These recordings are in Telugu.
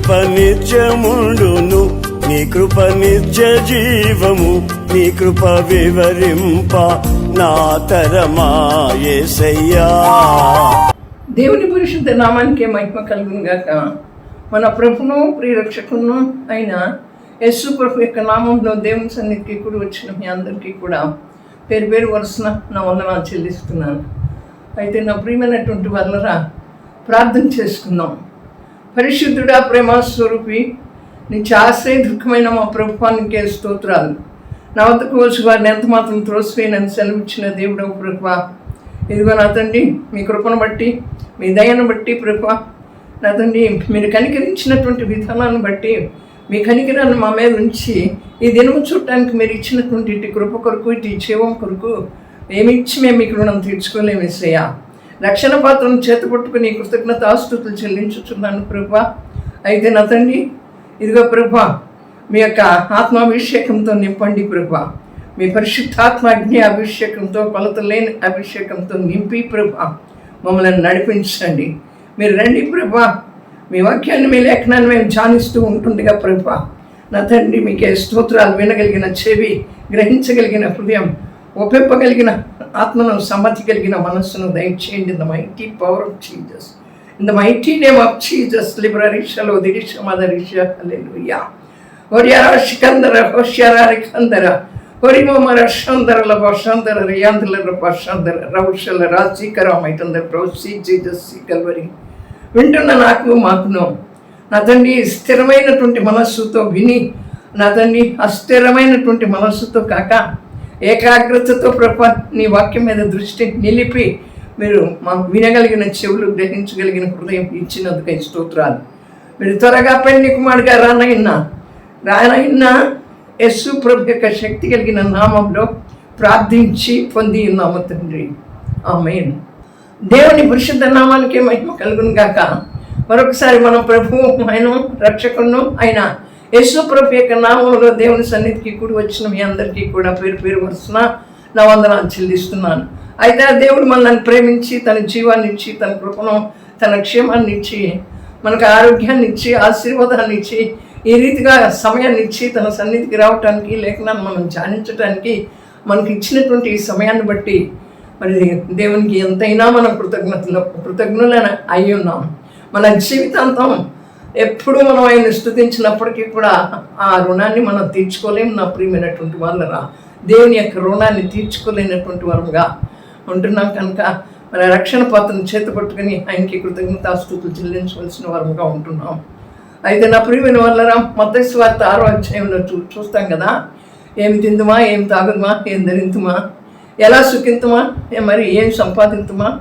కృప నిత్యముండును నీ కృప నిత్య జీవము నీ కృప వివరింప నా తరమా దేవుని పురుషుద్ధ నామానికే మహిమ కలుగును గాక. మన ప్రభును ప్రియరక్షకును అయిన యస్సు ప్రభు యొక్క నామంలో దేవుని సన్నిధికి కూడా వచ్చిన మీ అందరికీ కూడా పేరు పేరు వరుసన నా వందనాలు చెల్లిస్తున్నాను. అయితే నా ప్రియమైనటువంటి వల్లరా ప్రార్థన చేసుకుందాం. పరిశుద్ధుడా ప్రేమ స్వరూపి నీ చాసే దుఃఖమైన మా ప్రభుత్వానికే స్తోత్రాలు. నా వద్దకు వచ్చి వారిని ఎంత మాత్రం సెలవు సెలవిచ్చిన దేవుడు ప్రభు ఇదిగో నా తండ్రి మీ కృపను బట్టి మీ దయను బట్టి ప్రభు నా తండ్రి మీరు కనికరించినటువంటి విధానాన్ని బట్టి మీ కనికరాన్ని మా మీద ఉంచి ఈ దినము చూడటానికి మీరు ఇచ్చినటువంటి ఇటు కృప కొరకు ఇటు జీవం కొరకు ఏమిచ్చి మేము మీకు రుణం తీర్చుకోలేము ఇసయ్యా రక్షణ పాత్రను చేతపట్టుకుని కృతజ్ఞత ఆస్తుతులు చెల్లించుచున్నాను ప్రభా. అయితే నా తండ్రి ఇదిగో ప్రభా మీ యొక్క ఆత్మాభిషేకంతో నింపండి ప్రభా. మీ పరిశుద్ధాత్మాజ్ఞ అభిషేకంతో కొలత లేని అభిషేకంతో నింపి ప్రభా. మమ్మల్ని నడిపించండి. మీరు రండి ప్రభా. మీ వాక్యాన్ని మీ లేఖనాన్ని మేము ధ్యానిస్తూ ఉంటుండగా ప్రభా. నా తండ్రి మీకే స్తోత్రాలు వినగలిగిన చెవి గ్రహించగలిగిన హృదయం ఒప్పింపగలిగిన ఆత్మను సమ్మతిగలిగిన మనస్సును దయచేయండి. The mighty power of Jesus in the mighty name of Jesus లిబరీషలో దిరీష మదరీష హల్లెలూయా ఒరియారా సికందర హోషియారా రికందర ఒరిమోమర షందరల బషందర రియాందర బషందర రౌషల రాజీకరం అవుతుంది ప్రౌసి జీజస్ కల్వరి వింటున్న నాకు మాకును నా తండ్రి స్థిరమైనటువంటి మనస్సుతో విని నా తండ్రి అస్థిరమైనటువంటి మనస్సుతో కాక ఏకాగ్రతతో ప్రభా నీ వాక్యం మీద దృష్టి నిలిపి మీరు మాకు వినగలిగిన చెవులు గ్రహించగలిగిన హృదయం ఇచ్చినందుకై స్తోత్రాలు. మీరు త్వరగా పెళ్ళి కుమారుగా రానయినా రానయినా యస్సు ప్రభు యొక్క శక్తి కలిగిన నామంలో ప్రార్థించి పొంది ఉన్నాము తండ్రి. ఆమెన్. దేవుని పరిశుద్ధ నామానికి మహిమ కలుగును గాక. మరొకసారి మనం ప్రభు ఆయన రక్షకును ఆయన యశ్వప్రభు యొక్క నామంలో దేవుని సన్నిధికి కూడి వచ్చిన మీ అందరికీ కూడా పేరు పేరు వరుసన నా వందనాలు చెల్లిస్తున్నాను. అయితే ఆ దేవుడు మనల్ని ప్రేమించి తన జీవాన్ని ఇచ్చి తన కృపను తన క్షేమాన్ని ఇచ్చి మనకు ఆరోగ్యాన్ని ఇచ్చి ఆశీర్వాదాన్ని ఇచ్చి ఈ రీతిగా సమయాన్ని ఇచ్చి తన సన్నిధికి రావటానికి లేఖనాన్ని మనం ధ్యానించడానికి మనకి ఇచ్చినటువంటి ఈ సమయాన్ని బట్టి మరి దేవునికి ఎంతైనా మనం కృతజ్ఞతలు కృతజ్ఞులైన అయి ఉన్నాం మన జీవితాంతం ఎప్పుడు మనం ఆయన స్థుతించినప్పటికీ కూడా ఆ రుణాన్ని మనం తీర్చుకోలేము నా ప్రియమైనటువంటి వాళ్ళరా. దేవుని యొక్క రుణాన్ని తీర్చుకోలేనటువంటి వారుగా ఉంటున్నాం కనుక మన రక్షణ పాత్రను చేతపట్టుకుని ఆయనకి కృతజ్ఞతాస్తుతులు చెల్లించవలసిన వారముగా ఉంటున్నాం. అయితే నా ప్రియమైన వాళ్ళరా మొదటి స్వార్థ ఆరో అధ్యాయంలో చూ చూస్తాం కదా. ఏమి తిందుమా? ఏం తాగుదుమా? ఏం ధరింతుమా? ఎలా సుఖింతుమా? ఏ మరి ఏం సంపాదింతుమా?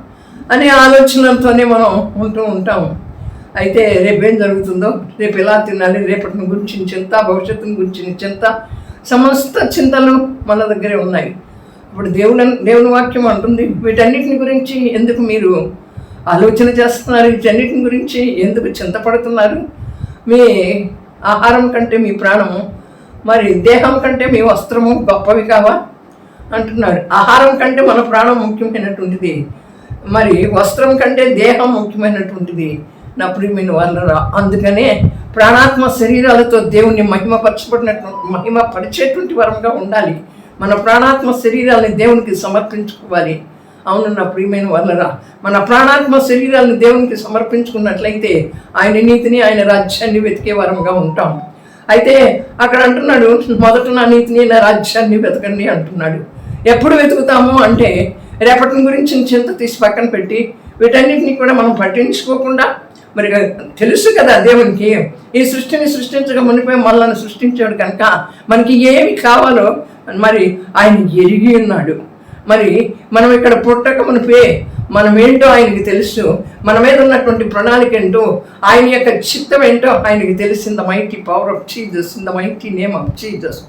అనే ఆలోచనలతోనే మనం ఉంటూ ఉంటాము. అయితే రేపేం జరుగుతుందో రేపు ఎలా తినాలి రేపటిని గురించి చింత భవిష్యత్తుని గురించి చింత సమస్త చింతలు మన దగ్గరే ఉన్నాయి. ఇప్పుడు దేవుని దేవుని వాక్యం అంటుంది వీటన్నిటిని గురించి ఎందుకు మీరు ఆలోచన చేస్తున్నారు? వీటన్నిటిని గురించి ఎందుకు చింతపడుతున్నారు? మీ ఆహారం కంటే మీ ప్రాణము మరి దేహం కంటే మీ వస్త్రము గొప్పవి కావా? అంటున్నాడు. ఆహారం కంటే మన ప్రాణం ముఖ్యమైనటువంటిది. మరి వస్త్రం కంటే దేహం ముఖ్యమైనటువంటిది. నా ప్రియమైన వాళ్ళ అందుకనే ప్రాణాత్మ శరీరాలతో దేవుణ్ణి మహిమపరచబడినట్టు మహిమపరిచేటువంటి వరంగా ఉండాలి. మన ప్రాణాత్మ శరీరాలని దేవునికి సమర్పించుకోవాలి. అవును నా ప్రియమైన వాళ్ళరా మన ప్రాణాత్మ శరీరాలను దేవునికి సమర్పించుకున్నట్లయితే ఆయన నీతిని ఆయన రాజ్యాన్ని వెతికే వరంగా ఉంటాం. అయితే అక్కడ అంటున్నాడు మొదట నా నీతిని నా రాజ్యాన్ని వెతకండి అంటున్నాడు. ఎప్పుడు వెతుకుతాము అంటే రేపటి గురించి చింత తీసి పక్కన పెట్టి వీటన్నిటిని కూడా మనం పట్టించుకోకుండా మరి తెలుసు కదా దేవునికి. ఈ సృష్టిని సృష్టించగా మునిపోయి మనల్ని సృష్టించాడు కనుక మనకి ఏమి కావాలో మరి ఆయన ఎరిగి ఉన్నాడు. మరి మనం ఇక్కడ పుట్టక మునిపే మనం ఏంటో ఆయనకి తెలుసు. మన మీద ఉన్నటువంటి ప్రణాళిక ఏంటో ఆయన యొక్క చిత్తం ఏంటో ఆయనకి తెలిసింద mighty power of Jesus in the mighty name of Jesus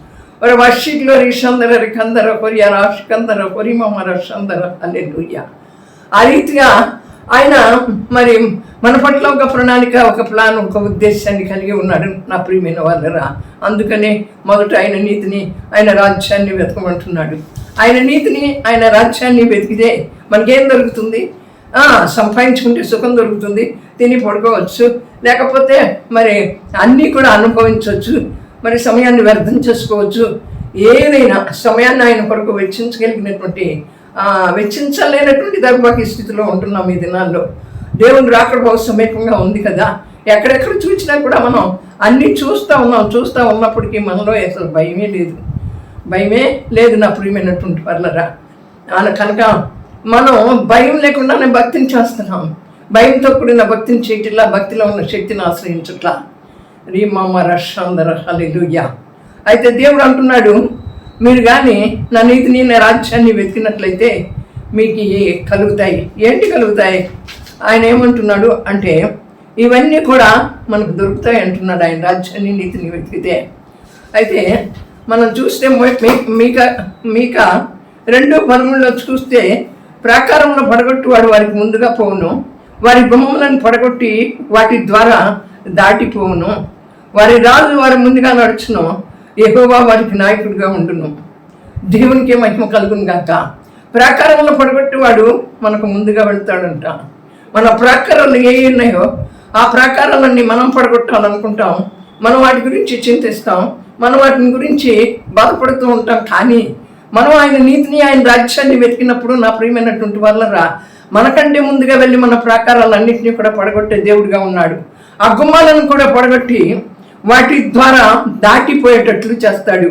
ఒక వర్షిట్లో రిషందర రికందర కొరియా రాషికందర కొరిమమ రషందర అల్లెలుయ్య ఆ రీతిగా ఆయన మరి మన పట్ల ఒక ప్రణాళిక ఒక ప్లాన్ ఒక ఉద్దేశాన్ని కలిగి ఉన్నాడు నా ప్రియమైన వాళ్ళరా. అందుకనే మొదట ఆయన నీతిని ఆయన రాజ్యాన్ని వెతకమంటున్నాడు. ఆయన నీతిని ఆయన రాజ్యాన్ని వెతికితే మనకేం దొరుకుతుంది? సంపాదించుకుంటే సుఖం దొరుకుతుంది తిని పడుకోవచ్చు లేకపోతే మరి అన్నీ కూడా అనుభవించవచ్చు మరి సమయాన్ని వ్యర్థం చేసుకోవచ్చు. ఏదైనా సమయాన్ని ఆయన కొరకు వెచ్చించగలిగినటువంటి వెచ్చించలేనటువంటి దౌర్భాగ్య స్థితిలో ఉంటున్నాం ఈ దినాల్లో. దేవుని రాకడ బహు సమీపంగా ఉంది కదా. ఎక్కడెక్కడ చూసినా కూడా మనం అన్నీ చూస్తూ ఉన్నాం చూస్తూ ఉన్నప్పటికీ మనలో అసలు భయమే లేదు. భయమే లేదు నా ప్రియమైనటువంటి పర్లరా. అలా కనుక మనం భయం లేకుండానే భక్తిని చేస్తున్నాం. భయంతో కూడిన భక్తిని చేయట్లా భక్తిలో ఉన్న శక్తిని ఆశ్రయించట్లా. రీమామ రషాందర హల్లెలూయా. అయితే దేవుడు అంటున్నాడు మీరు కానీ నా నీతిని నా రాజ్యాన్ని వెతికినట్లయితే మీకు ఏ కలుగుతాయి? ఏంటి కలుగుతాయి? ఆయన ఏమంటున్నాడు అంటే ఇవన్నీ కూడా మనకు దొరుకుతాయి అంటున్నాడు ఆయన రాజ్యాన్ని నీతిని వెతికితే. అయితే మనం చూస్తే మీక మీక రెండు పదమూడులో చూస్తే ప్రాకారంలో పడగొట్టువాడు వారికి ముందుగా పోవును. వారి బొమ్మలను పడగొట్టి వాటి ద్వారా దాటిపోవును. వారి రాజు వారి ముందుగా నడుచును. ఏహోవా వారికి నాయకుడిగా ఉండును. దేవునికి మహిమ కలుగును గాక. ప్రాకారంలో పడగొట్టి వాడు మనకు ముందుగా వెళ్తాడంట. మన ప్రాకారాలు ఏ ఉన్నాయో ఆ ప్రాకారాలన్నీ మనం పడగొట్టాలనుకుంటాం. మనం వాటి గురించి చింతిస్తాం. మనం వాటిని గురించి బాధపడుతూ ఉంటాం. కానీ మనం ఆయన నీతిని ఆయన రాజ్యాన్ని వెతికినప్పుడు నా ప్రియమైనటువంటి వాళ్ళరా మనకంటే ముందుగా వెళ్ళి మన ప్రాకారాలన్నింటినీ కూడా పడగొట్టే దేవుడిగా ఉన్నాడు. ఆ గుమ్మాలను కూడా పడగొట్టి వాటి ద్వారా దాటిపోయేటట్లు చేస్తాడు.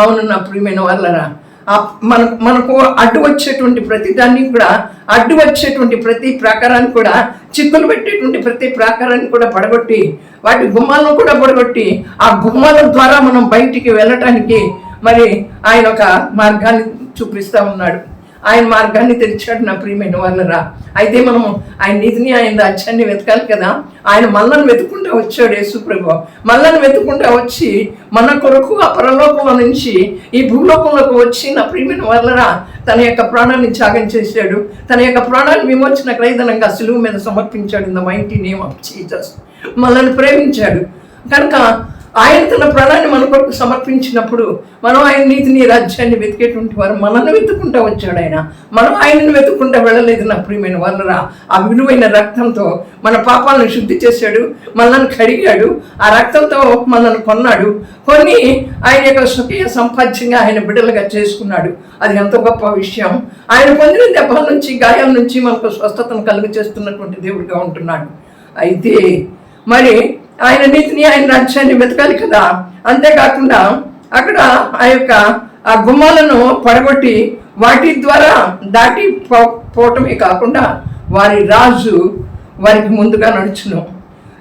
అవును నా ప్రియమైన వాళ్ళరా మన మనకు అడ్డు వచ్చేటువంటి ప్రతి దాన్ని కూడా అడ్డు వచ్చేటువంటి ప్రతి ప్రాకారాన్ని కూడా చిక్కులు పెట్టేటువంటి ప్రతి ప్రాకారాన్ని కూడా పడగొట్టి వాటి గుమ్మాలను కూడా పడగొట్టి ఆ గుమ్మాల ద్వారా మనం బయటికి వెళ్ళటానికి మరి ఆయన ఒక మార్గాన్ని చూపిస్తూ ఉన్నాడు. ఆయన మార్గాన్ని తెరిచాడు నా ప్రియమైన వాళ్ళరా అయితే మనము ఆయన నిధిని ఆయన రాజ్యాన్ని వెతకాలి కదా. ఆయన మళ్ళను వెతుకుంటా వచ్చాడు యేసుప్రభు మల్లను మళ్ళను వెతుకుంటా వచ్చి మన కొరకు ఆ పరలోకం నుంచి ఈ భూలోకంలోకి వచ్చి నా ప్రియమైన వాళ్ళరా తన యొక్క ప్రాణాన్ని త్యాగం చేశాడు. తన యొక్క ప్రాణాన్ని విమోచన క్రైదనంగా సులువు మీద సమర్పించాడు in the mighty name of Jesus మనల్ని ప్రేమించాడు. కనుక ఆయన తన ప్రాణాన్ని మన కొరకు సమర్పించినప్పుడు మనం ఆయన నీతిని రాజ్యాన్ని వెతికేటువంటి వారు మనల్ని వెతుకుంటా వచ్చాడు ఆయన. మనం ఆయనను వెతుకుంటా వెళ్ళలేదు నా ప్రియమైన వాళ్ళరా. ఆ విలువైన రక్తంతో మన పాపాలను శుద్ధి చేశాడు మనల్ని కడిగాడు ఆ రక్తంతో మనల్ని కొన్నాడు. కొన్ని ఆయన యొక్క స్వకీయ సంపాద్యంగా ఆయన బిడ్డలుగా చేసుకున్నాడు. అది ఎంత గొప్ప విషయం. ఆయన పొందిన దెబ్బల నుంచి గాయాల నుంచి మనకు స్వస్థతను కలుగ చేస్తున్నటువంటి దేవుడిగా ఉంటున్నాడు. అయితే మరి ఆయన నీతిని ఆయన రాజ్యాన్ని వెతకాలి కదా. అంతేకాకుండా అక్కడ ఆ యొక్క ఆ గుమ్మాలను పడగొట్టి వాటి ద్వారా దాటి పో- పోవటమే కాకుండా వారి రాజు వారికి ముందుగా నడుచును.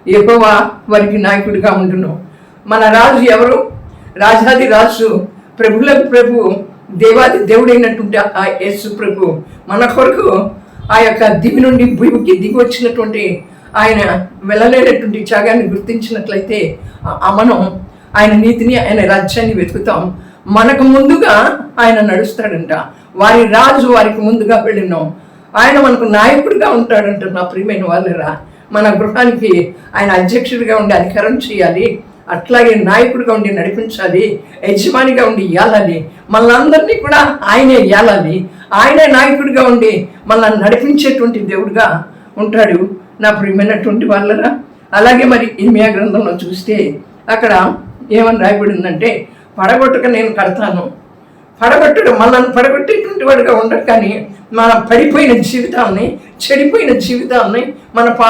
ఎక్కువ వారికి నాయకుడిగా ఉండును. మన రాజు ఎవరు? రాజాది రాజు ప్రభులకు ప్రభు దేవాది దేవుడైనటువంటి ఆ యేసు ప్రభు. మన కొరకు ఆ యొక్క దివి నుండి భూమికి దిగి వచ్చినటువంటి ఆయన వెళ్ళలేనటువంటి త్యాగాన్ని గుర్తించినట్లయితే మనం ఆయన నీతిని ఆయన రాజ్యాన్ని వెతుకుతాం. మనకు ముందుగా ఆయన నడుస్తాడంట. వారి రాజు వారికి ముందుగా వెళ్ళినాం. ఆయన మనకు నాయకుడిగా ఉంటాడంట నా ప్రియమైన వాళ్ళరా. మన గృహానికి ఆయన అధ్యక్షుడిగా ఉండి అధికారం చేయాలి. అట్లాగే నాయకుడిగా ఉండి నడిపించాలి. యజమానిగా ఉండి ఇవ్వాలి మనందరినీ కూడా ఆయనే ఇవ్వాలి ఆయనే నాయకుడిగా ఉండి మనల్ని నడిపించేటువంటి దేవుడిగా ఉంటాడు. నా ప్రియమైనటువంటి వాళ్ళరా అలాగే మరి ఇర్మియా గ్రంథంలో చూస్తే అక్కడ ఏమని రాయబడిందంటే పడగొట్టక నేను కడతాను. పడగొట్టడు మనల్ని పడగొట్టేటువంటి వాడుగా ఉండడు కానీ మన పడిపోయిన జీవితాన్ని చెడిపోయిన జీవితాన్ని మన పా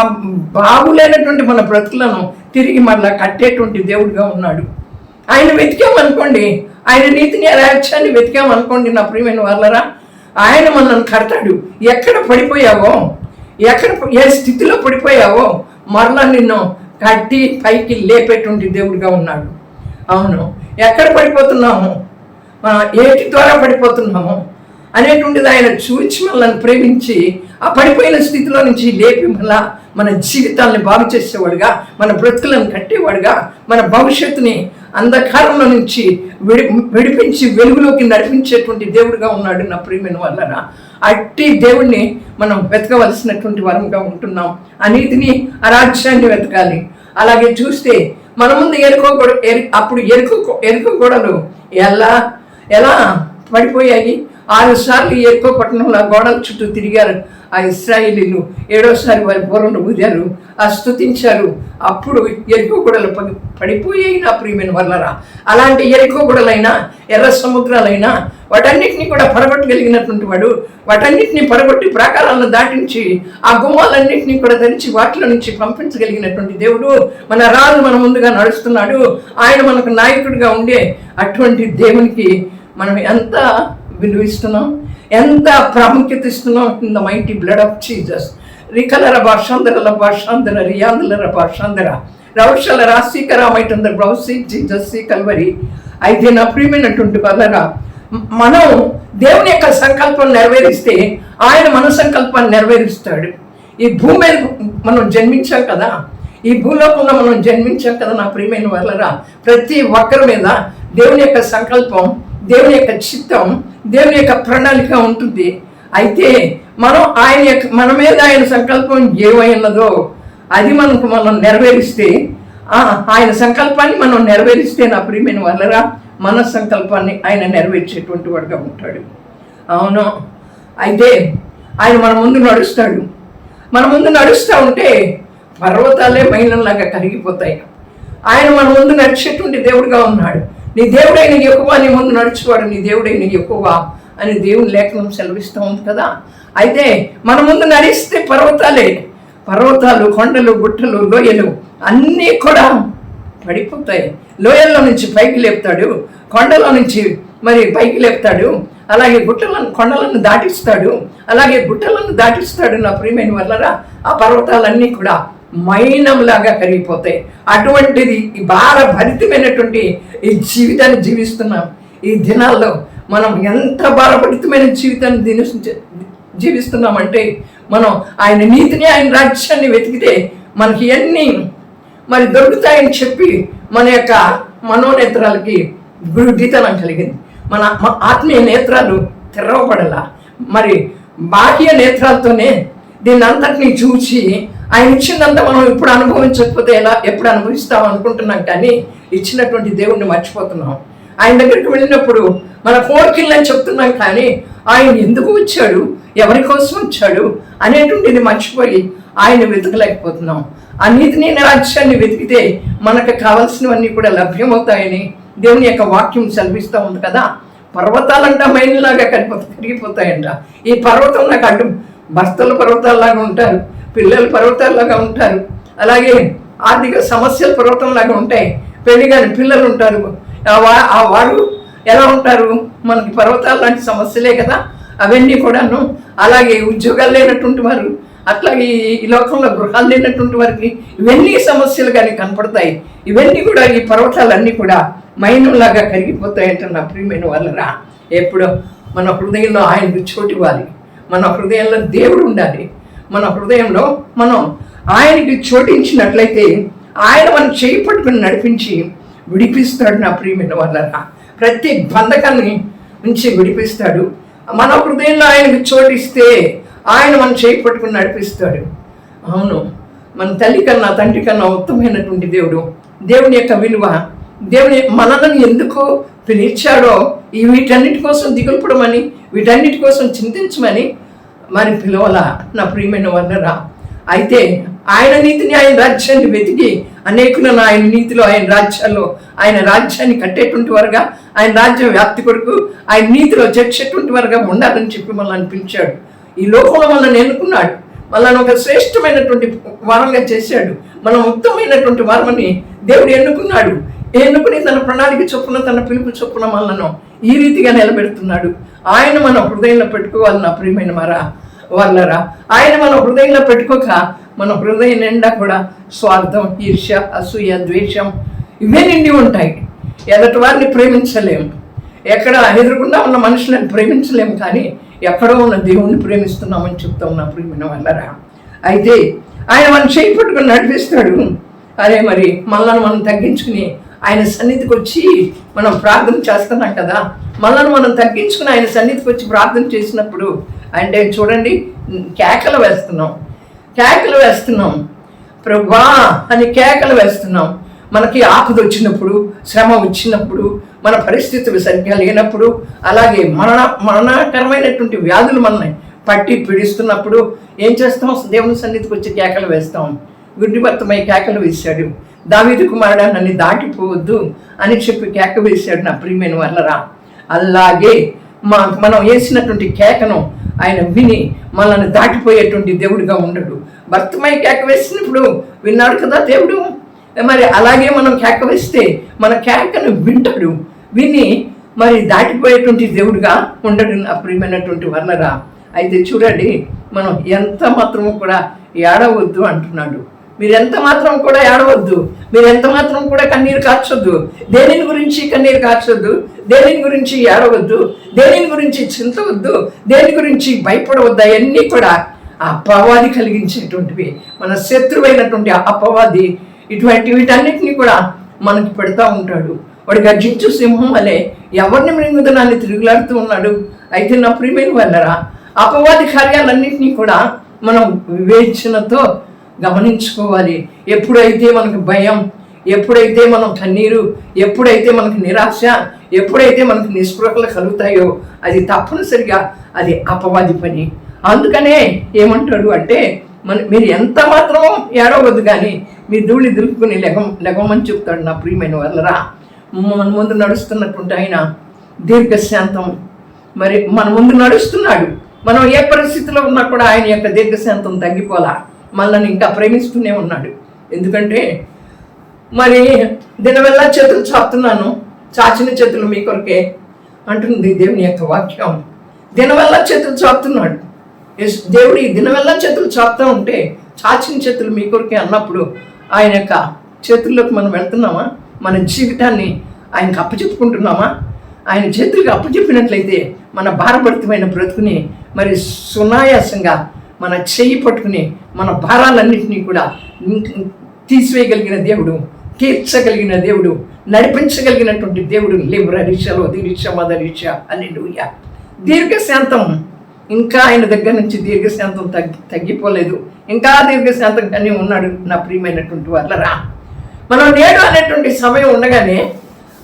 బాగులేనటువంటి మన బ్రతుకులను తిరిగి మళ్ళా కట్టేటువంటి దేవుడిగా ఉన్నాడు. ఆయన వెతికామనుకోండి ఆయన నీతిని రాజ్యాన్ని వెతికామనుకోండి నా ప్రియమైన వాళ్ళరా ఆయన మనల్ని కడతాడు. ఎక్కడ పడిపోయావో ఎక్కడ ఏ స్థితిలో పడిపోయావో మరలా నిన్ను కట్టి పైకి లేపేటువంటి దేవుడిగా ఉన్నాడు. అవును. ఎక్కడ పడిపోతున్నాము? ఏటి ద్వారా పడిపోతున్నాము? అనేటువంటిది ఆయన చూచి మనల్ని ప్రేమించి ఆ పడిపోయిన స్థితిలో నుంచి లేపి మళ్ళా మన జీవితాలను బాగు చేసేవాడుగా మన బ్రతుకులను కట్టేవాడుగా మన భవిష్యత్తుని అంధకారంలో నుంచి విడి విడిపించి వెలుగులోకి నడిపించేటువంటి దేవుడిగా ఉన్నాడు నా ప్రియమైన వల్లన అట్టి దేవుణ్ణి మనం వెతకవలసినటువంటి వరంగా ఉంటున్నాం. ఆ నీతిని వెతకాలి. అలాగే చూస్తే మన ముందు ఎరుకో అప్పుడు ఎరుకు ఎరుకు గోడలు ఎలా ఎలా పడిపోయాయి? ఆరు సార్లు ఎరుకో పట్టణంలో గోడల చుట్టూ తిరిగారు. ఆ ఇస్రాయేలీలు ఏడోసారి వారి పూర్వను ఊదారు ఆ స్తుతించారు. అప్పుడు ఎరుకోగొడలు పడి- పడిపోయాయి నా ప్రియమైన వల్లరా అలాంటి ఎరుకోగొడలైనా ఎర్ర సముద్రాలైనా వాటన్నిటిని కూడా పడగొట్టగలిగినటువంటి వాడు వాటన్నిటిని పడగొట్టి ప్రాకారాలను దాటించి ఆ గుమ్మాలన్నింటినీ కూడా తెరిచి వాటిలో నుంచి పంపించగలిగినటువంటి దేవుడు మన రాజు మన ముందుగా నడుస్తున్నాడు. ఆయన మనకు నాయకుడిగా ఉండే అటువంటి దేవునికి మనం ఎంత విలువిస్తున్నాం? ఎంత ప్రాముఖ్యత ఇస్తున్నాం in the mighty blood of Jesus. రికలర భాషాంధరల భాషాంధర రియాంధులర భాషాంధర రౌషల రాశీకర మైటందర బ్రౌసి జీజస్సి కల్వరి. అయితే నా ప్రియమైనటువంటి వల్లరా మనం దేవుని యొక్క సంకల్పం నెరవేరిస్తే ఆయన మన సంకల్పాన్ని నెరవేరుస్తాడు. ఈ భూమి మీద మనం జన్మించాం కదా ఈ భూలోకంలో మనం జన్మించాం కదా నా ప్రియమైన వల్లరా ప్రతి ఒక్కరి మీద దేవుని యొక్క సంకల్పం దేవుని యొక్క చిత్తం దేవుని యొక్క ప్రణాళిక ఉంటుంది. అయితే మనం ఆయన యొక్క మన మీద ఆయన సంకల్పం ఏమై ఉన్నదో అది మనకు మనం నెరవేరిస్తే ఆయన సంకల్పాన్ని మనం నెరవేరిస్తే నా ప్రియమైన వల్లరా మన సంకల్పాన్ని ఆయన నెరవేర్చేటువంటి వాడుగా ఉంటాడు. అవును. అయితే ఆయన మన ముందు నడుస్తాడు. మన ముందు నడుస్తూ ఉంటే పర్వతాలే మైలంలాగా కరిగిపోతాయి. ఆయన మన ముందు నడిచేటువంటి దేవుడుగా ఉన్నాడు. నీ దేవుడైన ఎక్కువ నీ ముందు నడుచువాడు నీ దేవుడైన ఎక్కువ అని దేవుని లేఖనం సెలవిస్తూ ఉంది కదా? అయితే మన ముందు నడిస్తే పర్వతాలే పర్వతాలు కొండలు గుట్టలు లోయలు అన్నీ కూడా పడిపోతాయి. లోయల్లో నుంచి పైకి లేపుతాడు కొండలో నుంచి మరి పైకి లేపుతాడు అలాగే గుట్టలను కొండలను దాటిస్తాడు అలాగే గుట్టలను దాటిస్తాడు నా ప్రియమైన వల్లరా ఆ పర్వతాలన్నీ కూడా మైనంలాగా కరిగిపోతాయి. అటువంటిది ఈ భార భరితమైనటువంటి ఈ జీవితాన్ని జీవిస్తున్నాం. ఈ దినాల్లో మనం ఎంత భారభరితమైన జీవితాన్ని దిన జీవిస్తున్నామంటే మనం ఆయన నీతిని ఆయన రాజ్యాన్ని వెతికితే మనకి ఎన్ని మరి దొరుకుతాయని చెప్పి మన యొక్క మనోనేత్రాలకి గురుడితనం కలిగింది. మన ఆత్మీయ నేత్రాలు తెరవబడలా. మరి బాహ్య నేత్రాలతోనే దీన్ని అంతటినీ చూసి ఆయన ఇచ్చిందంతా మనం ఇప్పుడు అనుభవించకపోతే ఎలా ఎప్పుడు అనుభవిస్తాం అనుకుంటున్నాం కానీ ఇచ్చినటువంటి దేవుణ్ణి మర్చిపోతున్నాం. ఆయన దగ్గరికి వెళ్ళినప్పుడు మన కోరికలని చెప్తున్నాం కానీ ఆయన ఎందుకు వచ్చాడు ఎవరి కోసం వచ్చాడు అనేటువంటిది మర్చిపోయి ఆయన వెతకలేకపోతున్నాం. ఆ నీతిని రాజ్యాన్ని వెతికితే మనకు కావలసినవన్నీ కూడా లభ్యమవుతాయని దేవుని యొక్క వాక్యం సెలవిస్తూ ఉంది కదా. పర్వతాలంట మైన్లాగా కరిపో కరిగిపోతాయంట. ఈ పర్వతం నాకు అడ్డు భర్తలు పర్వతాల్లాగా ఉంటారు పిల్లలు పర్వతాల్లాగా ఉంటారు. అలాగే ఆర్థిక సమస్యలు పర్వతంలాగా ఉంటాయి. పెళ్ళి కాని పిల్లలు ఉంటారు. ఆ వా- ఆ వారు ఎలా ఉంటారు? మనకి పర్వతాలు లాంటి సమస్యలే కదా. అవన్నీ కూడాను అలాగే ఉద్యోగాలు లేనటువంటి వారు అట్లాగే ఈ- లోకంలో గృహాలు లేనటువంటి వారికి ఇవన్నీ సమస్యలు కానీ కనపడతాయి. ఇవన్నీ కూడా ఈ పర్వతాలన్నీ కూడా మైనంలాగా కరిగిపోతాయంట నా ప్రియమైన వాళ్ళరా. ఎప్పుడో మన హృదయంలో ఆయనకు చోటు ఇవ్వాలి. మన హృదయంలో దేవుడు ఉండాలి. మన హృదయంలో మనం ఆయనకి చోటించినట్లయితే ఆయన మనం చేయి పట్టుకుని నడిపించి విడిపిస్తాడు నా ప్రియమైన వాళ్ళరా. ప్రతి బంధకాన్ని నుంచి విడిపిస్తాడు. మన హృదయంలో ఆయనకు చోటిస్తే ఆయన మనం చేయి పట్టుకుని నడిపిస్తాడు. అవును మన తల్లి కన్నా తండ్రి కన్నా ఉత్తమమైనటువంటి దేవుడు. దేవుని యొక్క విలువ దేవుని మనలను ఎందుకు పిలిచాడో ఈ వీటన్నిటి కోసం దిగులుపడమని వీటన్నిటి కోసం చింతించమని మరి పిలవల నా ప్రియమైన వల్లరా అయితే ఆయన నీతిని ఆయన రాజ్యాన్ని వెతికి అనేకులను ఆయన నీతిలో ఆయన రాజ్యాల్లో ఆయన రాజ్యాన్ని కట్టేటువంటి వారుగా ఆయన రాజ్యం వ్యాప్తి కొరకు ఆయన నీతిలో చేర్చేటువంటి వారుగా ఉండాలని చెప్పి మనల్ని పిలిచాడు ఈ లోకంలో మనల్ని ఎన్నుకున్నాడు మనల్ని ఒక శ్రేష్టమైనటువంటి వారంగా చేశాడు. మనం ఉత్తమమైనటువంటి వారమని దేవుడు ఎన్నుకున్నాడు. ఎన్నుకుని తన ప్రణాళిక చొప్పున తన పిలుపు చొప్పున మనలను ఈ రీతిగా నిలబెడుతున్నాడు. ఆయన మన హృదయంలో పెట్టుకోవాలి నా ప్రియమైన మరా వల్లరా. ఆయన మన హృదయంలో పెట్టుకోక మన హృదయం నిండా కూడా స్వార్థం ఈర్ష్య అసూయ ద్వేషం ఇవే నిండి ఉంటాయి. ఎదటి వారిని ప్రేమించలేము. ఎక్కడ ఎదురుకుండా ఉన్న మనుషులను ప్రేమించలేము కానీ ఎక్కడో ఉన్న దేవుణ్ణి ప్రేమిస్తున్నామని చెప్తా ఉన్నా ప్రేమిన వల్లరా. అయితే ఆయన మన చేయి పట్టుకుని నడిపిస్తాడు. అదే మరి మనల్ని మనం తగ్గించుకుని ఆయన సన్నిధికి వచ్చి మనం ప్రార్థన చేస్తున్నాం కదా. మనల్ని మనం తగ్గించుకుని ఆయన సన్నిధికి వచ్చి ప్రార్థన చేసినప్పుడు అంటే చూడండి కేకలు వేస్తున్నాం. కేకలు వేస్తున్నాం. ప్రభా అని కేకలు వేస్తున్నాం. మనకి ఆపద వచ్చినప్పుడు శ్రమ వచ్చినప్పుడు మన పరిస్థితులు సరిగ్గా లేనప్పుడు అలాగే మరణ మరణకరమైనటువంటి వ్యాధులు మనల్ని పట్టి పీడిస్తున్నప్పుడు ఏం చేస్తాం? దేవుని సన్నిధికి వచ్చి కేకలు వేస్తాం. గుడ్డిభర్తమై కేకలు వేశాడు. దావీదు కుమారుడా నన్ను దాటిపోవద్దు అని చెప్పి కేక వేశాడు నా ప్రియమైన వల్లరా అలాగే మా మనం వేసినటువంటి కేకను ఆయన విని మనల్ని దాటిపోయేటువంటి దేవుడిగా ఉండడు. భర్తమై కేక వేసినప్పుడు విన్నాడు కదా దేవుడు? మరి అలాగే మనం కేక వేస్తే మన కేకను వింటాడు. విని మరి దాటిపోయేటువంటి దేవుడిగా ఉండడు నా ప్రియమైనటువంటి వర్ణరా అయితే చూడండి మనం ఎంత మాత్రము కూడా ఏడవద్దు అంటున్నాడు. మీరు ఎంత మాత్రం కూడా ఏడవద్దు. మీరు ఎంత మాత్రం కూడా కన్నీరు కార్చొద్దు దేనిని గురించి కన్నీరు కార్చొద్దు దేనిని గురించి ఏడవద్దు? దేనిని గురించి చింతవద్దు? దేని గురించి భయపడవద్దు? అవన్నీ కూడా ఆ అపవాది కలిగించేటువంటివి. మన శత్రువైనటువంటి అపవాది ఇటువంటి వీటన్నిటిని కూడా మనకి పెడతా ఉంటాడు. వాడు గర్జించు సింహం వలె ఎవరిని మృంగుదనాన్ని తిరుగులాడుతూ ఉన్నాడు? అయితే నా ప్రియమైన వెళ్ళరా అపవాది కార్యాలన్నింటినీ కూడా మనం వివేచనతో గమనించుకోవాలి. ఎప్పుడైతే మనకు భయం ఎప్పుడైతే మనం కన్నీరు ఎప్పుడైతే మనకు నిరాశ ఎప్పుడైతే మనకు నిస్పృహలు కలుగుతాయో అది తప్పనిసరిగా అది అపవాది పని. అందుకనే ఏమంటాడు అంటే మన మీరు ఎంత మాత్రం ఏడవద్దు కానీ మీ ధూళి దులుపుకుని లెగం లెగమని చెప్తాడు నా ప్రియమైన వాళ్ళరా మన ముందు నడుస్తున్నటువంటి ఆయన దీర్ఘశాంతం. మరి మన ముందు నడుస్తున్నాడు. మనం ఏ పరిస్థితిలో ఉన్నా కూడా ఆయన యొక్క దీర్ఘశాంతం తగ్గిపోలా. మనల్ని ఇంకా ప్రేమిస్తూనే ఉన్నాడు. ఎందుకంటే మరి దీనివల్ల చేతులు చాపుతున్నాను. చాచిన చేతులు మీ కొరకే అంటుంది దేవుని యొక్క వాక్యం. దీనివల్ల చేతులు చాపుతున్నాడు. ఎస్ దేవుడు ఈ చేతులు చాపుతూ ఉంటే చాచిన చేతులు మీ కొరకే అన్నప్పుడు ఆయన యొక్క చేతుల్లోకి మనం వెళ్తున్నామా? మన జీవితాన్ని ఆయనకు అప్పచెప్పుకుంటున్నామా? ఆయన చేతులకు అప్పచెప్పినట్లయితే మన భారభరితమైన బ్రతుకుని మరి సునాయాసంగా మన చేయి పట్టుకుని మన భారాలన్నింటినీ కూడా తీసివేయగలిగిన దేవుడు తీర్చగలిగిన దేవుడు నడిపించగలిగినటువంటి దేవుడు లేబుర రీక్షలో దీక్ష మద రీక్ష అని దీర్ఘశాంతం ఇంకా ఆయన దగ్గర నుంచి దీర్ఘశాంతం తగ్గి తగ్గిపోలేదు. ఇంకా దీర్ఘశాంతం కానీ ఉన్నాడు నా ప్రియమైనటువంటి వాళ్ళరా మనం నేడు అనేటువంటి సమయం ఉండగానే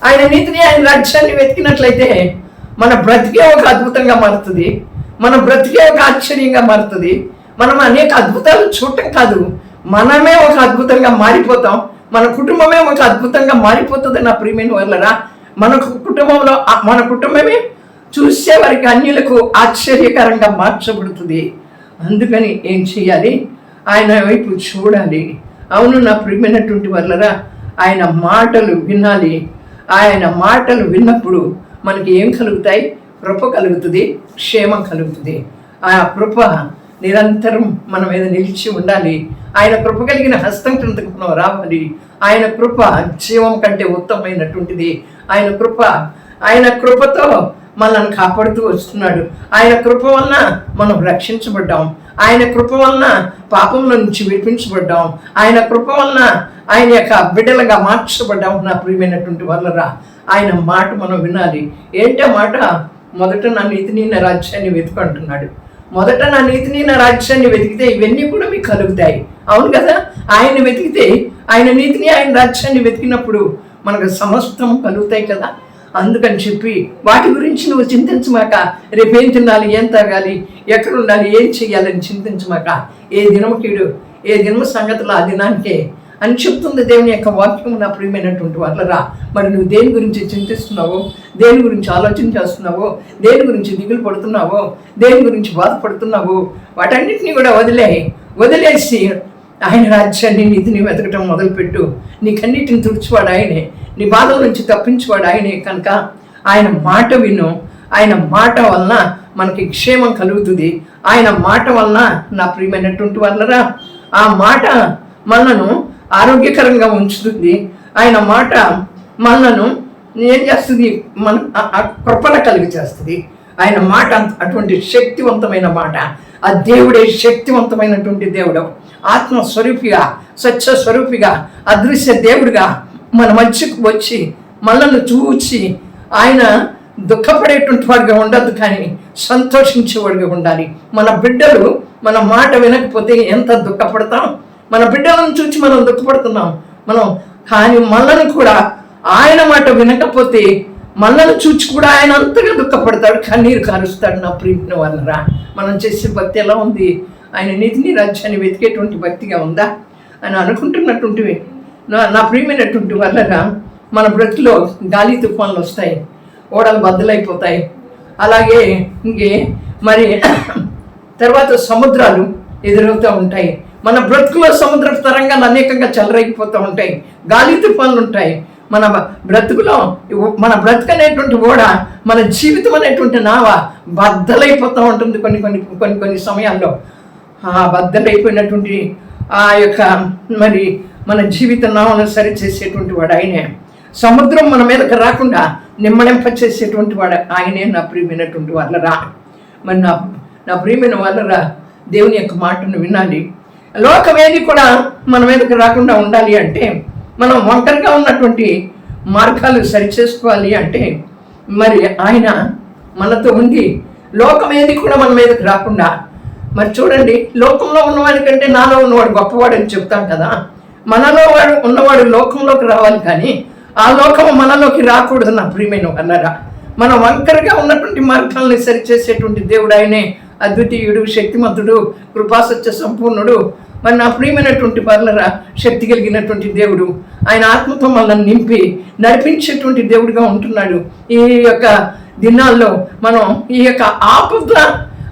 ఆయన నీతిని ఆయన రాజ్యాన్ని వెతికినట్లయితే మన బ్రతికే ఒక అద్భుతంగా మారుతుంది. మన బ్రతికే ఒక ఆశ్చర్యంగా మారుతుంది. మనం అనేక అద్భుతాలు చూడటం కాదు. మనమే ఒక అద్భుతంగా మారిపోతాం. మన కుటుంబమే ఒక అద్భుతంగా మారిపోతుంది నా ప్రియమైన వాళ్ళరా మన కుటుంబంలో మన కుటుంబమే చూసే వారికి అన్యులకు ఆశ్చర్యకరంగా మార్చబడుతుంది. అందుకని ఏం చేయాలి? ఆయన వైపు చూడాలి. అవును నా ప్రియమైనటువంటి వాళ్ళరా ఆయన మాటలు వినాలి. ఆయన మాటలు విన్నప్పుడు మనకి ఏం కలుగుతాయి? కృప కలుగుతుంది క్షేమం కలుగుతుంది. ఆ కృప నిరంతరం మన మీద నిలిచి ఉండాలి. ఆయన కృప కలిగిన హస్తం క్రిందకు మనం రావాలి. ఆయన కృప జీవం కంటే ఉత్తమమైనటువంటిది. ఆయన కృప ఆయన కృపతో మనల్ని కాపాడుతూ వస్తున్నాడు. ఆయన కృప వలన మనం రక్షించబడ్డాం. ఆయన కృప వలన పాపంలో నుంచి విడిపించబడ్డాం. ఆయన కృప వలన ఆయన యొక్క బిడ్డలుగా మార్చబడ్డాం నా ప్రియమైనటువంటి వల్లరా. ఆయన మాట మనం వినాలి. ఏంటో మాట? మొదట నా నీతిని నా రాజ్యాన్ని వెతుకుంటున్నాడు. మొదట నా నీతిని నా రాజ్యాన్ని వెతికితే ఇవన్నీ కూడా మీకు కలుగుతాయి. అవును కదా? ఆయన వెతికితే ఆయన నీతిని ఆయన రాజ్యాన్ని వెతికినప్పుడు మనకు సమస్తం కలుగుతాయి కదా? అందుకని చెప్పి వాటి గురించి నువ్వు చింతించమాక రేపేం తినాలి ఏం తాగాలి ఎక్కడ ఉండాలి ఏం చెయ్యాలని చింతించమాక ఏ దినముకీడు ఏ దినము సంగతులు ఆ దినానికే అని చెప్తుంది దేవుని యొక్క వాక్యం నా ప్రియమైనటువంటి వాళ్ళరా మరి నువ్వు దేని గురించి చింతిస్తున్నావో దేని గురించి ఆలోచన చేస్తున్నావో దేని గురించి దిగులు పడుతున్నావో దేని గురించి బాధపడుతున్నావో వాటన్నిటిని కూడా వదిలే వదిలేసి ఆయన రాజ్యాన్ని నీతిని వెతకటం మొదలుపెట్టు. నీకన్నిటిని తుడిచివాడు ఆయనే. నీ బాధల నుంచి తప్పించేవాడు ఆయనే కనుక ఆయన మాట విను. ఆయన మాట వలన మనకి క్షేమం కలుగుతుంది. ఆయన మాట వలన నా ప్రియమైనటువంటి వాళ్ళరా ఆ మాట మనను ఆరోగ్యకరంగా ఉంచుతుంది. ఆయన మాట మనను ఏం చేస్తుంది? మన కృపణ కలిగి చేస్తుంది. ఆయన మాట అటువంటి శక్తివంతమైన మాట. ఆ దేవుడే శక్తివంతమైనటువంటి దేవుడు. ఆత్మ స్వరూపిగా స్వచ్ఛ స్వరూపిగా అదృశ్య దేవుడిగా మన మధ్యకు వచ్చి మనల్ని చూచి ఆయన దుఃఖపడేటువంటి వాడిగా ఉండద్దు కానీ సంతోషించేవాడిగా ఉండాలి. మన బిడ్డలు మన మాట వినకపోతే ఎంత దుఃఖపడతాం? మన బిడ్డలను చూసి మనం దుఃఖపడుతున్నాం. మనం కానీ మనల్ని కూడా ఆయన మాట వినకపోతే మనల్ని చూచి కూడా ఆయన అంతగా దుఃఖపడతాడు కన్నీరు కారుస్తాడు. నా ప్రియమైన వలనరా మనం చేసే భక్తి ఎలా ఉంది? ఆయన నిధిని రాజ్యాన్ని వెతికేటువంటి భక్తిగా ఉందా? అని అనుకుంటున్నటువంటి నా నా ప్రియమైనటువంటి వల్లగా మన బ్రతిలో గాలి తుఫాన్లు వస్తాయి ఓడలు బద్దలైపోతాయి. అలాగే ఇంకే మరి తర్వాత సముద్రాలు ఎదురవుతూ ఉంటాయి. మన బ్రతుకులో సముద్ర తరంగాలు అనేకంగా చెలరేగిపోతూ ఉంటాయి. గాలి తుఫాన్లు ఉంటాయి. మన బ్రతుకులో మన బ్రతుకు అనేటువంటి ఓడ మన జీవితం అనేటువంటి నావ బద్దలైపోతూ ఉంటుంది కొన్ని కొన్ని కొన్ని కొన్ని సమయాల్లో. ఆ బద్దలైపోయినటువంటి ఆ యొక్క మరి మన జీవిత నావను సరి చేసేటువంటి వాడు ఆయనే. సముద్రం మన మీదకి రాకుండా నిమ్మడింప చేసేటువంటి వాడు ఆయనే నా ప్రియమైనటువంటి వాళ్ళరా. మరి నా నా ప్రియమైన వాళ్ళరా దేవుని యొక్క మాటను వినాలి. లోకమేది కూడా మన మీదకి రాకుండా ఉండాలి అంటే మనం ఒంటరిగా ఉన్నటువంటి మార్గాలు సరిచేసుకోవాలి అంటే మరి ఆయన మనతో ఉండి లోకం ఏది కూడా మన మీదకి రాకుండా మరి చూడండి లోకంలో ఉన్నవాడి కంటే నాలో ఉన్నవాడు గొప్పవాడు అని చెప్తాం కదా. మనలో వాడు ఉన్నవాడు లోకంలోకి రావాలి కానీ ఆ లోకం మనలోకి రాకూడదు నా ప్రియమైన అన్నరా మన వంకరగా ఉన్నటువంటి మార్గాల్ని సరిచేసేటువంటి దేవుడు ఆయనే. అద్వితీయుడు శక్తిమంతుడు కృపాసత్య సంపూర్ణుడు మరి నా ప్రియమైనటువంటి పర్లరా శక్తి కలిగినటువంటి దేవుడు. ఆయన ఆత్మతో మనల్ని నింపి నడిపించేటువంటి దేవుడిగా ఉంటున్నాడు. ఈ యొక్క దినాల్లో మనం ఈ యొక్క ఆపద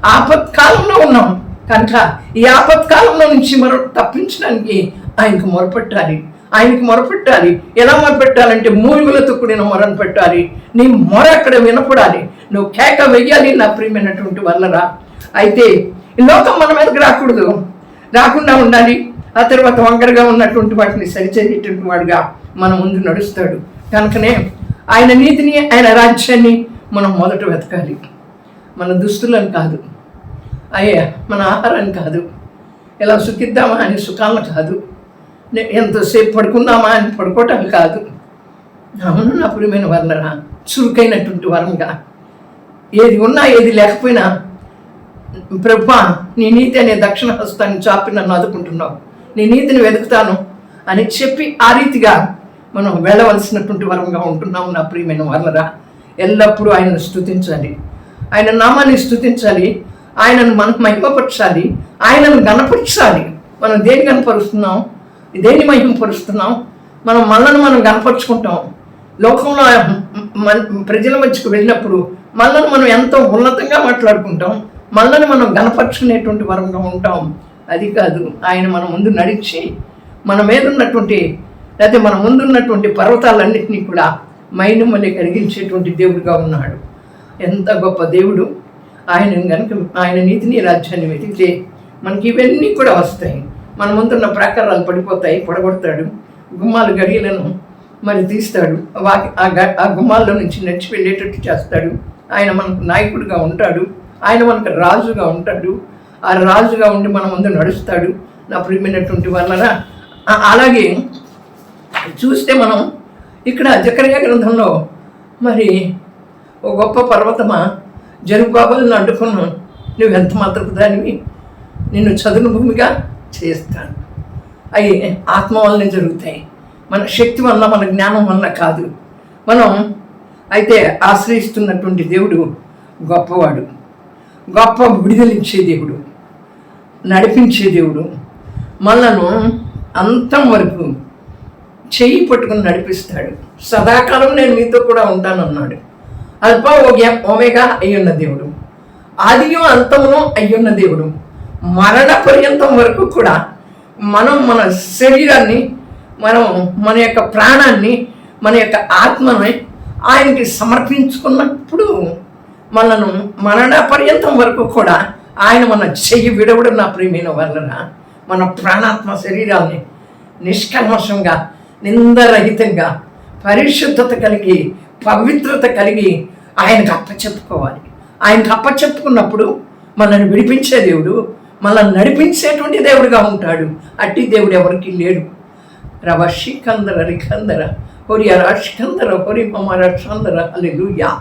ఆపత్కాలంలో ఉన్నాం. కనుక ఈ ఆపత్కాలంలో నుంచి మనం తప్పించడానికి ఆయనకు మొరపెట్టాలి. ఆయనకు మొరపెట్టాలి. ఎలా మొరపెట్టాలంటే మూలుగులతో కూడిన మొరను పెట్టాలి. నీ మొర అక్కడ వినపడాలి. నువ్వు కేక వెయ్యాలి నా ప్రియమైనటువంటి వల్లరా అయితే లోకం మన మీదకి రాకూడదు. రాకుండా ఉండాలి. ఆ తర్వాత వంకరగా ఉన్నటువంటి వాటిని సరిచేసేటువంటి వాడుగా మన ముందు నడుస్తాడు. కనుకనే ఆయన నీతిని ఆయన రాజ్యాన్ని మనం మొదట వెతకాలి. మన దుస్తులను కాదు. అయ్యా మన ఆహారాన్ని కాదు. ఇలా సుఖిద్దామా అని సుఖాలను కాదు. ఎంతసేపు పడుకుందామా అని పడుకోవటం కాదు. అవును నా ప్రియమైన వర్ణరా చురుకైనటువంటి వరంగా. ఏది ఉన్నా ఏది లేకపోయినా ప్రభా నీ నీతి అనే దక్షిణ హస్తాన్ని చాపి నన్ను ఆదుకుంటున్నావు. నీ నీతిని వెతుకుతాను అని చెప్పి ఆ రీతిగా మనం వెళ్ళవలసినటువంటి వరంగా ఉంటున్నాము నా ప్రియమైన వాళ్ళరా ఎల్లప్పుడూ ఆయనను స్థుతించాలి ఆయన నామాన్ని స్థుతించాలి ఆయనను మనం మహిమపరచాలి. ఆయనను గణపరచాలి. మనం దేని కనపరుస్తున్నాం దేని మహిమపరుస్తున్నాం? మనం మనల్ని మనం గనపరుచుకుంటాం లోకంలో మన ప్రజల మధ్యకు వెళ్ళినప్పుడు మనల్ని మనం ఎంతో ఉన్నతంగా మాట్లాడుకుంటాం. మనల్ని మనం గనపరుచుకునేటువంటి వరంగా ఉంటాం. అది కాదు. ఆయన మన ముందు నడిచి మన మీద ఉన్నటువంటి లేకపోతే మన ముందు ఉన్నటువంటి పర్వతాలన్నింటినీ కూడా మైనుమల్లి కలిగించేటువంటి దేవుడిగా ఉన్నాడు. ఎంత గొప్ప దేవుడు. ఆయన కనుక ఆయన నీతిని రాజ్యాన్ని వెతికితే మనకి ఇవన్నీ కూడా వస్తాయి. మన ముందున్న ప్రాకారాలు పడిపోతాయి పడగొడతాడు గుమ్మాలు గడియలను మరి తీస్తాడు వాకి ఆ గ- ఆ గుమ్మాల్లో నుంచి నడిచి వెళ్ళేటట్టు చేస్తాడు. ఆయన మనకు నాయకుడిగా ఉంటాడు. ఆయన మనకు రాజుగా ఉంటాడు. ఆ రాజుగా ఉండి మన ముందు నడుస్తాడు. నా ప్రియమైనటువంటి వలన అలాగే చూస్తే మనం ఇక్కడ జకర్య గ్రంథంలో మరి ఓ గొప్ప పర్వతమా జరుబాబులను అడ్డుకున్నాను. నువ్వు ఎంత మాత్రపు దానివి? నిన్ను చదును భూమిగా చేస్తాను. అవి ఆత్మ వల్లనే జరుగుతాయి. మన శక్తి వల్ల మన జ్ఞానం వల్ల కాదు. మనం అయితే ఆశ్రయిస్తున్నటువంటి దేవుడు గొప్పవాడు. గొప్ప విడుదలిచ్చే దేవుడు నడిపించే దేవుడు. మనను అంతం వరకు చెయ్యి పట్టుకుని నడిపిస్తాడు. సదాకాలం నేను మీతో కూడా ఉంటానన్నాడు. అల్ప ఓగే- ఓమేగా అయ్యున్న దేవుడు. ఆదియం అంతమును అయ్యున్న దేవుడు. మరణ పర్యంతం వరకు కూడా మనం మన శరీరాన్ని మనం మన యొక్క ప్రాణాన్ని మన యొక్క ఆత్మని ఆయనకి సమర్పించుకున్నప్పుడు మనను మరణ పర్యంతం వరకు కూడా ఆయన మన చెయ్యి విడవడం నా ప్రియమైన వలన మన ప్రాణాత్మ శరీరాన్ని నిష్కల్మషంగా నిందరహితంగా పరిశుద్ధత కలిగి పవిత్రత కలిగి ఆయనకు అప్పచెప్పుకోవాలి. ఆయనకు అప్పచెప్పుకున్నప్పుడు మనల్ని విడిపించే దేవుడు మనల్ని నడిపించేటువంటి దేవుడుగా ఉంటాడు. అట్టి దేవుడు ఎవరికి లేడు. రవ శ్రీకందర రిఖందర హొరియ రాష్కందర హొరి మమ రక్షందర అల్లెలుయా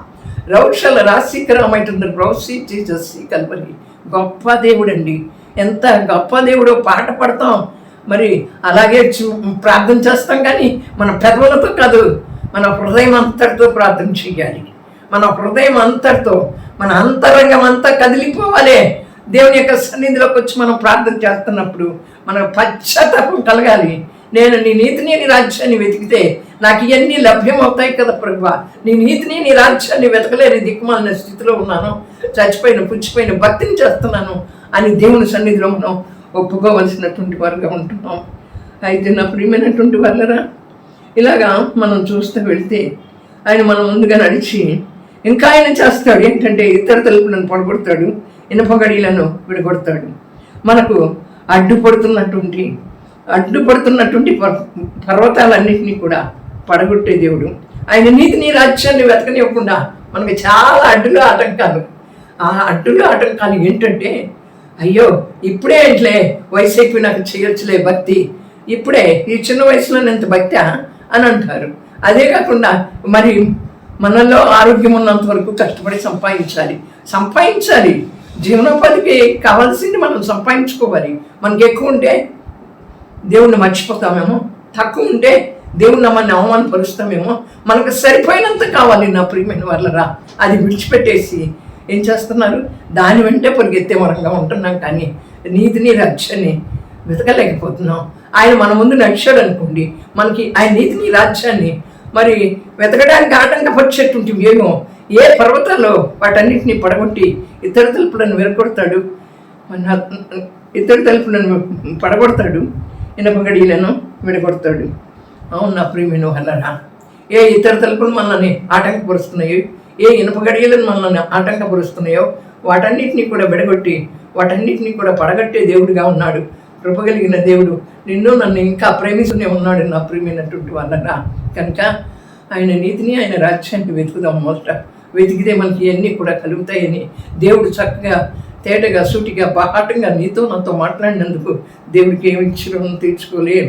రౌషల రాశికరమైతుంది రౌసి జీసస్ కల్వరి గొప్ప దేవుడండి. ఎంత గొప్ప దేవుడో పాట పడతాం. మరి అలాగే చూ ప్రార్థన చేస్తాం కానీ మన పెదవులతో కాదు మన హృదయం అంతటితో ప్రార్థన చేయాలి. మన హృదయం అంతటితో మన అంతరంగం అంతా కదిలిపోవాలి. దేవుని యొక్క సన్నిధిలోకి వచ్చి మనం ప్రార్థన చేస్తున్నప్పుడు మన పశ్చాత్తాపం కలగాలి. నేను నీ నీతిని నీ రాజ్యాన్ని వెతికితే నాకు ఇవన్నీ లభ్యమవుతాయి కదా ప్రభు. నీ నీతిని నీ రాజ్యాన్ని వెతకలేని దిక్కుమాలిన స్థితిలో ఉన్నాను. చచ్చిపోయిన పుచ్చిపోయిన భక్తిని చేస్తున్నాను అని దేవుని సన్నిధిలో మనం ఒప్పుకోవలసినటువంటి వారుగా ఉంటున్నాం. అయితే నా ప్రియమైనటువంటి వాళ్ళరా ఇలాగా మనం చూస్తూ వెళితే ఆయన మనం ముందుగా నడిచి ఇంకా ఆయన చేస్తాడు. ఏంటంటే ఇతర తలుపులను పడగొడతాడు ఇనపగడీలను విడగొడతాడు. మనకు అడ్డుపడుతున్నటువంటి అడ్డుపడుతున్నటువంటి పర్వతాలన్నింటినీ కూడా పడగొట్టే దేవుడు. ఆయన నీతిని రాజ్యాన్ని వెతకనివ్వకుండా మనకి చాలా అడ్డులు ఆటంకాలు. ఆ అడ్డులు ఆటంకాలు ఏంటంటే అయ్యో ఇప్పుడే ఏంట్లే వయసు నాకు చేయొచ్చులే భక్తి. ఇప్పుడే ఈ చిన్న వయసులో ఎంత భక్తా అని అంటారు. అదే కాకుండా మరి మనలో ఆరోగ్యం ఉన్నంత వరకు కష్టపడి సంపాదించాలి. సంపాదించాలి. జీవనోపాధికి కావాల్సింది మనం సంపాదించుకోవాలి. మనకి ఎక్కువ ఉంటే దేవుణ్ణి మర్చిపోతామేమో. తక్కువ ఉంటే దేవుడు మనల్ని అవమానపరుస్తామేమో? మనకు సరిపోయినంత కావాలి నా ప్రియమైన వాళ్ళరా. అది విడిచిపెట్టేసి ఏం చేస్తున్నారు? దాని వెంటే పరిగెత్తే వరంగా ఉంటున్నాం కానీ నీతిని రక్షని వెతకలేకపోతున్నాం. ఆయన మన ముందు నడిచాడు అనుకోండి మనకి ఆయన నీతిని రాజ్యాన్ని మరి వెతకడానికి ఆటంకపరిచేటువంటి ఏమో ఏ పర్వతాల్లో వాటన్నిటిని పడగొట్టి ఇతర తలుపులను విరగొడతాడు? మన ఇతర తలుపులను పడగొడతాడు ఇనపగడిలను విడగొడతాడు. అవును నా ప్రియమైన వాళ్ళరా ఏ ఇతర తలుపులు మనల్ని ఆటంకపరుస్తున్నాయో? ఏ ఇనుపగడియలను మనల్ని ఆటంకపరుస్తున్నాయో? వాటన్నిటిని కూడా విడగొట్టి వాటన్నిటిని కూడా పడగట్టే దేవుడిగా ఉన్నాడు. కృపగలిగిన దేవుడు నిన్ను నన్ను ఇంకా ప్రేమిస్తూనే ఉన్నాడు నా ప్రియమైనటువంటి వాళ్ళరా. కనుక ఆయన నీతిని ఆయన రాజ్యాన్ని వెతుకుదాం మొదట వెతికితే మనకి ఇవన్నీ కూడా కలుగుతాయని దేవుడు చక్కగా తేటగా సూటిగా బాహాటంగా నీతో నాతో మాట్లాడినందుకు దేవుడికి ఏమి ఇచ్చిన తీర్చుకోలేం.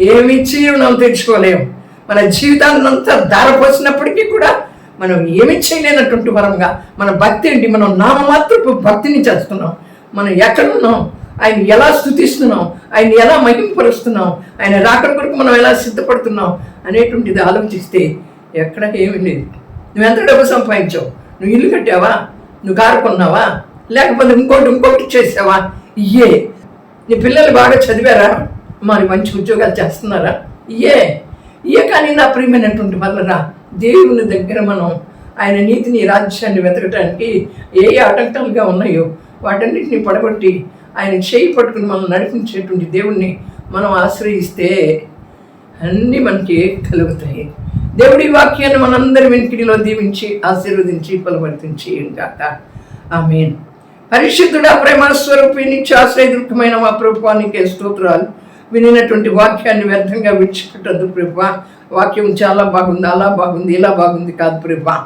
ఏమిచ్చి మనం తెచ్చుకోలేము మన జీవితాన్ని అంతా ధారపోసినప్పటికీ కూడా మనం ఏమి చేయలేనటువంటి వరంగా మన భక్తి ఏంటి? మనం నామమాత్రపు భక్తిని చేస్తున్నాం. మనం ఎక్కడున్నాం? ఆయన ఎలా స్థుతిస్తున్నాం? ఆయన ఎలా మహింపరుస్తున్నాం? ఆయన రాకడ కొరకు మనం ఎలా సిద్ధపడుతున్నాం? అనేటువంటిది ఆలోచిస్తే ఎక్కడ ఏమి లేదు. నువ్వు ఎంత డబ్బు సంపాదించావు? నువ్వు ఇల్లు కట్టావా? నువ్వు కారు కొన్నావా? లేకపోతే ఇంకోటి ఇంకోటి చేసావా? ఇయ్యే. నీ పిల్లలు బాగా చదివారా? మరి మంచి ఉద్యోగాలు చేస్తున్నారా? ఇయే ఇయే కానీ నా ప్రియమైనటువంటి వల్లరా దేవుని దగ్గర మనం ఆయన నీతిని రాజ్యాన్ని వెతకటానికి ఏ ఆటంకాలుగా ఉన్నాయో వాటన్నిటిని పడగొట్టి ఆయన చేయి పట్టుకుని మనం నడిపించేటువంటి దేవుణ్ణి మనం ఆశ్రయిస్తే అన్నీ మనకి కలుగుతాయి. దేవుడి వాక్యాన్ని మనందరి వెనుకిడిలో దీవించి ఆశీర్వదించి బలవర్తించి గాక. ఆమెన్. పరిశుద్ధుడా ప్రేమ స్వరూపి నిత్యాశ్రయదుర్గమైన మా ప్రభుత్వానికి స్తోత్రాలు. వినినటువంటి వాక్యాన్ని వ్యర్థంగా విడిచిపెట్టద్దు ప్రభా. వాక్యం చాలా బాగుంది అలా బాగుంది ఇలా బాగుంది కాదు ప్రభా.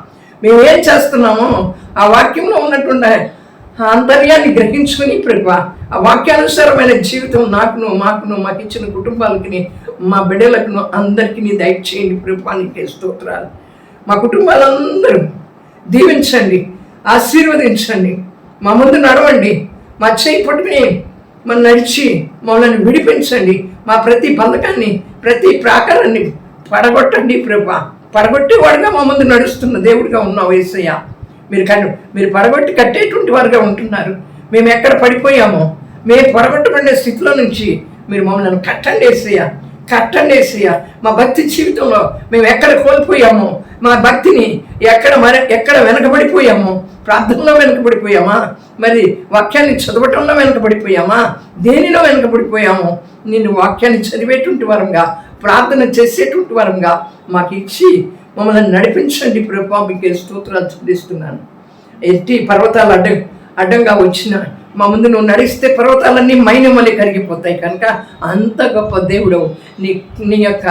మేము ఏం చేస్తున్నామో ఆ వాక్యంలో ఉన్నటువంటి అంతర్యాన్ని గ్రహించుకుని ప్రభా ఆ వాక్యానుసారమైన జీవితం నాకును మాకును మాకు ఇచ్చిన కుటుంబాలకి మా బిడ్డలకును అందరికీ దయచేయండి ప్రభానికి స్తోత్రాలు. మా కుటుంబాలందరూ దీవించండి ఆశీర్వదించండి మా ముందు నడవండి మా చేయి పట్టుకుని మనం నడిచి మమ్మల్ని విడిపించండి. మా ప్రతి బంధకాన్ని ప్రతి ప్రాకారాన్ని పడగొట్టండి ప్రభా. పడగొట్టేవాడుగా మా ముందు నడుస్తున్న దేవుడిగా ఉన్నావు ఏసయ్య. మీరు కను మీరు పడగొట్టి కట్టేటువంటి వారుగా ఉంటున్నారు. మేము ఎక్కడ పడిపోయామో మేము పడగొట్టబడిన స్థితిలో నుంచి మీరు మమ్మల్ని కట్టండి వేసయ్య కట్టండి వేసయ్య మా భక్తి జీవితంలో మేము ఎక్కడ కోల్పోయామో మా భక్తిని ఎక్కడ మరి ఎక్కడ వెనకబడిపోయామో? ప్రార్థనలో వెనకబడిపోయామా? మరి వాక్యాన్ని చదవటంలో వెనకబడిపోయామా? దేనిలో వెనకబడిపోయామో? నిన్ను వాక్యాన్ని చదివేటువంటి వరంగా ప్రార్థన చేసేటువంటి వరంగా మాకు ఇచ్చి మమ్మల్ని నడిపించండి ప్రభా మీకు స్తోత్రాలు చూపిస్తున్నాను ఎట్టి పర్వతాలు అడ్డం అడ్డంగా వచ్చిన మా ముందు నువ్వు నడిస్తే పర్వతాలన్నీ మైనమలి కరిగిపోతాయి కనుక అంత గొప్ప దేవుడు నీ నీ యొక్క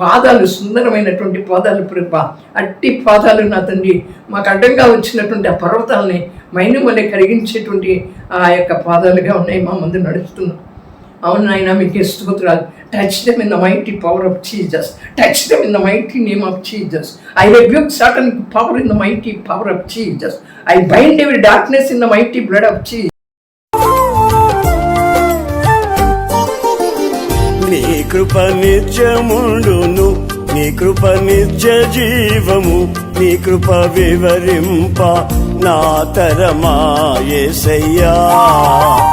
పాదాలు సుందరమైనటువంటి పాదాలు ప్రభ. అట్టి పాదాలు నా తండ్రి. మాకు అడ్డంగా వచ్చినటువంటి ఆ పర్వతాలని మైనమలి కరిగించేటువంటి ఆ యొక్క పాదాలుగా ఉన్నాయి మా ముందు నడుస్తున్నాం అవును నాయన మీకు స్తోత్రాలు. Touch them in the mighty power of Jesus touch them in the mighty name of Jesus I rebuke Satan power in the mighty power of Jesus I bind every darkness in the mighty blood of Jesus కృప నిత్యముండును నీ కృప నిత్య జీవము నీ కృప వివరింప నా తరమా